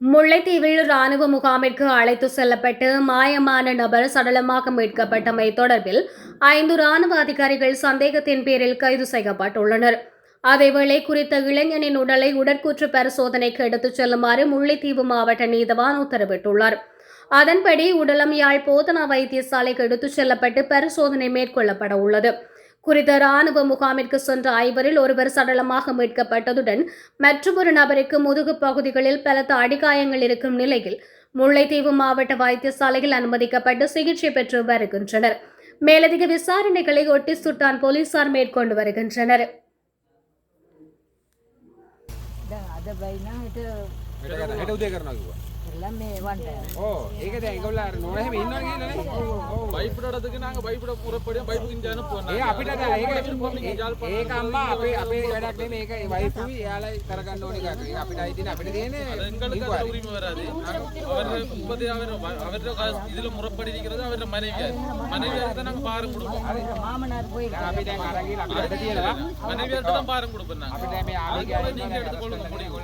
முல்லைத்தீவில் ராணுவ முகாமிற்கு அழைத்து செல்லப்பட்டு மாயமான நபர் சடலமாக மீட்கப்பட்டமை தொடர்பில் ஐந்து ராணுவ அதிகாரிகள் சந்தேகத்தின் பேரில் கைது செய்யப்பட்டுள்ளனர். அதேவேளை குறித்த இளைஞனின் உடலை உடற்கூற்று பரிசோதனைக்கு எடுத்துச் செல்லுமாறு முல்லைத்தீவு மாவட்ட நீதவான் உத்தரவிட்டுள்ளார். அதன்படி உடலம் யாழ் போதனா வைத்தியசாலைக்கு எடுத்துச் செல்லப்பட்டு பரிசோதனை மேற்கொள்ளப்பட உள்ளது குறித்த ராணுவ முகாமிற்கு சென்ற ஐவரில் ஒருவர் சடலமாக மீட்கப்பட்டதுடன் மற்றொரு நபருக்கு முதுகு பகுதிகளில் பலத்த அடிகாயங்கள் இருக்கும் நிலையில் முல்லைத்தீவு மாவட்ட வைத்தியசாலையில் அனுமதிக்கப்பட்டு சிகிச்சை பெற்று வருகின்றனர். மேலதிக விசாரணைகளை ஒட்டி சுட்டான் போலீசார் மேற்கொண்டு வருகின்றனர். හෙට උදේ කරනවා කිව්වා. එල්ලම් මේ වන්ට. ඕ ඒකද ඇඟවල අර නෝන හැම ඉන්නවා කියලානේ. ඕ බයිපුඩ අදගෙන ආங்க බයිපුඩ පුරපඩියන් බයිපුකින් ජාන පොන්න. ඒ අපිට ඒක ඒක අම්මා අපේ අපේ වැඩක් නෙමෙයි ඒක වයිෆුයි එයාලයි කරගන්න ඕන එකක්. අපිට අයිති නේ අපිට තියෙන්නේ. எங்களுக்கு கதை உரிமை வராது அவர் முப்பது அவர் அவர்கிட்ட காசு இதுல முறப்படி இருக்கிறது அவர் மனைவி மனைவியார் தான் நாங்க பாரம் கொடுப்போம் மாமனார் போய் மனைவியார் தான் பாரம் கொடுப்போம் நாங்க நீங்க எடுத்துக்கொள்ளுங்க முடியும்